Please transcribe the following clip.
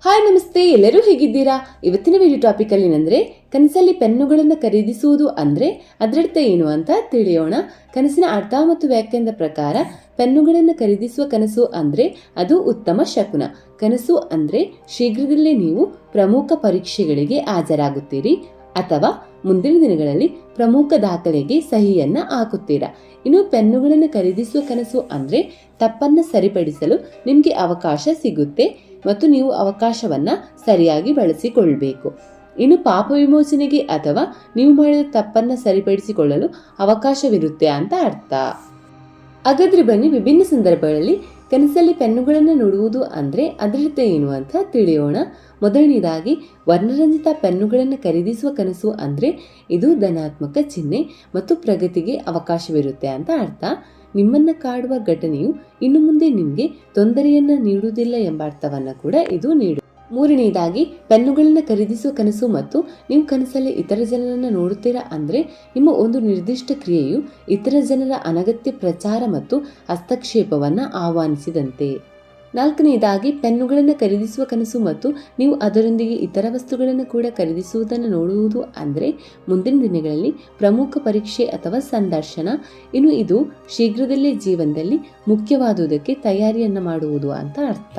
Hi, ನಮಸ್ತೆ. ಎಲ್ಲರೂ ಹೇಗಿದ್ದೀರಾ? ಇವತ್ತಿನ ವಿಡಿಯೋ ಟಾಪಿಕ್ ಅಲ್ಲಿ ಏನಂದ್ರೆ, ಕನಸಲ್ಲಿ ಪೆನ್ನುಗಳನ್ನು ಖರೀದಿಸುವುದು ಅಂದ್ರೆ ಅದರರ್ಥ ಏನು ಅಂತ ತಿಳಿಯೋಣ. ಕನಸಿನ ಅರ್ಥ ಮತ್ತು ವ್ಯಾಖ್ಯಾನದ ಪ್ರಕಾರ, ಪೆನ್ನುಗಳನ್ನು ಖರೀದಿಸುವ ಕನಸು ಅಂದ್ರೆ ಅದು ಉತ್ತಮ ಶಕುನ. ಕನಸು ಅಂದ್ರೆ ಶೀಘ್ರದಲ್ಲೇ ನೀವು ಪ್ರಮುಖ ಪರೀಕ್ಷೆಗಳಿಗೆ ಹಾಜರಾಗುತ್ತೀರಿ. ಅಥವಾ ಮುಂದಿನ ದಿನಗಳಲ್ಲಿ ಪ್ರಮುಖ ದಾಖಲೆಗೆ ಸಹಿಯನ್ನ ಹಾಕುತ್ತೀರಾ? ಇನ್ನು ಪೆನ್ನುಗಳನ್ನು ಖರೀದಿಸುವ ಕನಸು ಅಂದ್ರೆ ತಪ್ಪನ್ನ ಸರಿಪಡಿಸಲು ನಿಮಗೆ ಅವಕಾಶ ಸಿಗುತ್ತೆ ಮತ್ತು ನೀವು ಅವಕಾಶವನ್ನ ಸರಿಯಾಗಿ ಬಳಸಿಕೊಳ್ಬೇಕು. ಇನ್ನು ಪಾಪ ವಿಮೋಚನೆಗೆ ಅಥವಾ ನೀವು ಮಾಡಿದ ತಪ್ಪನ್ನ ಸರಿಪಡಿಸಿಕೊಳ್ಳಲು ಅವಕಾಶವಿರುತ್ತೆ ಅಂತ ಅರ್ಥ. ಹಾಗಾದ್ರೆ ಬನ್ನಿ ವಿಭಿನ್ನ ಸಂದರ್ಭಗಳಲ್ಲಿ ಕನಸಲ್ಲಿ ಪೆನ್ನುಗಳನ್ನು ನೋಡುವುದು ಅಂದ್ರೆ ಅದರರ್ಥ ಏನು ಅಂತ ತಿಳಿಯೋಣ. ಮೊದಲನೇದಾಗಿ, ವರ್ಣರಂಜಿತ ಪೆನ್ನುಗಳನ್ನು ಖರೀದಿಸುವ ಕನಸು ಅಂದ್ರೆ ಇದು ಧನಾತ್ಮಕ ಚಿಹ್ನೆ ಮತ್ತು ಪ್ರಗತಿಗೆ ಅವಕಾಶವಿರುತ್ತೆ ಅಂತ ಅರ್ಥ. ನಿಮ್ಮನ್ನ ಕಾಡುವ ಘಟನೆಯು ಇನ್ನು ಮುಂದೆ ನಿಮಗೆ ತೊಂದರೆಯನ್ನು ನೀಡುವುದಿಲ್ಲ ಎಂಬ ಅರ್ಥವನ್ನ ಕೂಡ ಇದು ನೀಡು ಮೂರನೆಯದಾಗಿ ಪೆನ್ನುಗಳನ್ನು ಖರೀದಿಸುವ ಕನಸು ಮತ್ತು ನೀವು ಕನಸಲ್ಲಿ ಇತರ ಜನರನ್ನು ನೋಡುತ್ತೀರಾ ಅಂದರೆ, ನಿಮ್ಮ ಒಂದು ನಿರ್ದಿಷ್ಟ ಕ್ರಿಯೆಯು ಇತರ ಜನರ ಅನಗತ್ಯ ಪ್ರಚಾರ ಮತ್ತು ಹಸ್ತಕ್ಷೇಪವನ್ನು ಆಹ್ವಾನಿಸಿದಂತೆ. ನಾಲ್ಕನೆಯದಾಗಿ ಪೆನ್ನುಗಳನ್ನು ಖರೀದಿಸುವ ಕನಸು ಮತ್ತು ನೀವು ಅದರೊಂದಿಗೆ ಇತರ ವಸ್ತುಗಳನ್ನು ಕೂಡ ಖರೀದಿಸುವುದನ್ನು ನೋಡುವುದು ಅಂದರೆ, ಮುಂದಿನ ದಿನಗಳಲ್ಲಿ ಪ್ರಮುಖ ಪರೀಕ್ಷೆ ಅಥವಾ ಸಂದರ್ಶನ. ಇನ್ನು ಇದು ಶೀಘ್ರದಲ್ಲೇ ಜೀವನದಲ್ಲಿ ಮುಖ್ಯವಾದುದಕ್ಕೆ ತಯಾರಿಯನ್ನು ಮಾಡುವುದು ಅಂತ ಅರ್ಥ.